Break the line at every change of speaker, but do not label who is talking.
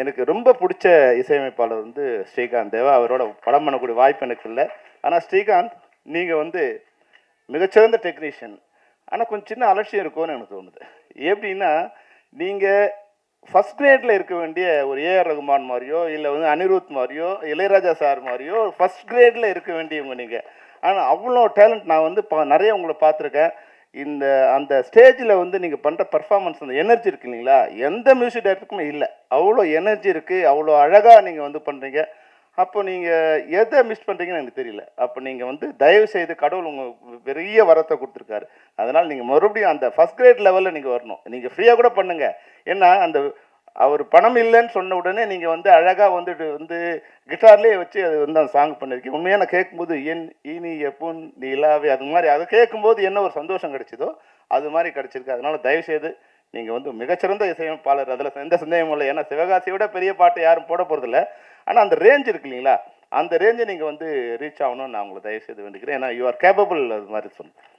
எனக்கு ரொம்ப பிடிச்ச இசையமைப்பாளர் வந்து ஸ்ரீகாந்த் தேவா. அவரோட படம் பண்ணக்கூடிய வாய்ப்பு எனக்கு இல்லை. ஆனால் ஸ்ரீகாந்த் நீங்கள் வந்து மிகச்சிறந்த டெக்னீஷியன். ஆனால் கொஞ்சம் சின்ன அலட்சியம் இருக்கும்னு எனக்கு தோணுது. எப்படின்னா நீங்கள் ஃபஸ்ட் கிரேடில் இருக்க வேண்டிய ஒரு ஏஆர் ரகுமான் மாதிரியோ இல்லை வந்து அனிருத் மாதிரியோ இளையராஜா சார் மாதிரியோ ஃபஸ்ட் கிரேடில் இருக்க வேண்டியவங்க நீங்கள் ஆனால் அவ்வளோ டேலண்ட் நான் வந்து பா நிறைய உங்களை பார்த்துருக்கேன். இந்த அந்த ஸ்டேஜில் வந்து நீங்கள் பண்ணுற பர்ஃபார்மன்ஸ் அந்த எனர்ஜி இருக்கு இல்லைங்களா? எந்த மியூசிக் டைரக்டருக்குமே இல்லை. அவ்வளோ எனர்ஜி இருக்குது அவ்வளோ அழகாக நீங்கள் வந்து பண்ணுறீங்க அப்போ நீங்கள் எதை மிஸ் பண்ணுறீங்கன்னு எனக்கு தெரியல. அப்போ நீங்கள் வந்து தயவு செய்து கடவுள் உங்கள் பெரிய வரத்தை கொடுத்துருக்காரு. அதனால் நீங்கள் மறுபடியும் அந்த ஃபஸ்ட் கிரேட் லெவலில் நீங்கள் வரணும். நீங்கள் ஃப்ரீயாக கூட பண்ணுங்கள் ஏன்னா அந்த அவர் பணம் இல்லைன்னு சொன்ன உடனே நீங்கள் வந்து அழகாக வந்துட்டு வந்து கிட்டார்லேயே வச்சு அது வந்து அந்த சாங் பண்ணியிருக்கேன் உண்மையாக நான் கேட்கும்போது என் இனி எப்போன் நீலாவே அது மாதிரி அதை கேட்கும்போது என்ன ஒரு சந்தோஷம் கிடைச்சதோ அது மாதிரி கிடைச்சிருக்கு. அதனால தயவுசெய்து நீங்கள் வந்து மிகச்சிறந்த இசையமைப்பாளர். அதில் எந்த சந்தேகமும் இல்லை. ஏன்னா சிவகாசியோட விட பெரிய பாட்டு யாரும் போட போகிறதில்ல ஆனால் அந்த ரேஞ்ச் இருக்கு இல்லைங்களா? அந்த ரேஞ்சை நீங்கள் வந்து ரீச் ஆகணும்னு நான் உங்களை தயவு செய்து வேண்டிக்கிறேன். ஏன்னா யூ ஆர் கேப்பபிள் அது மாதிரி சொல்லுங்கள்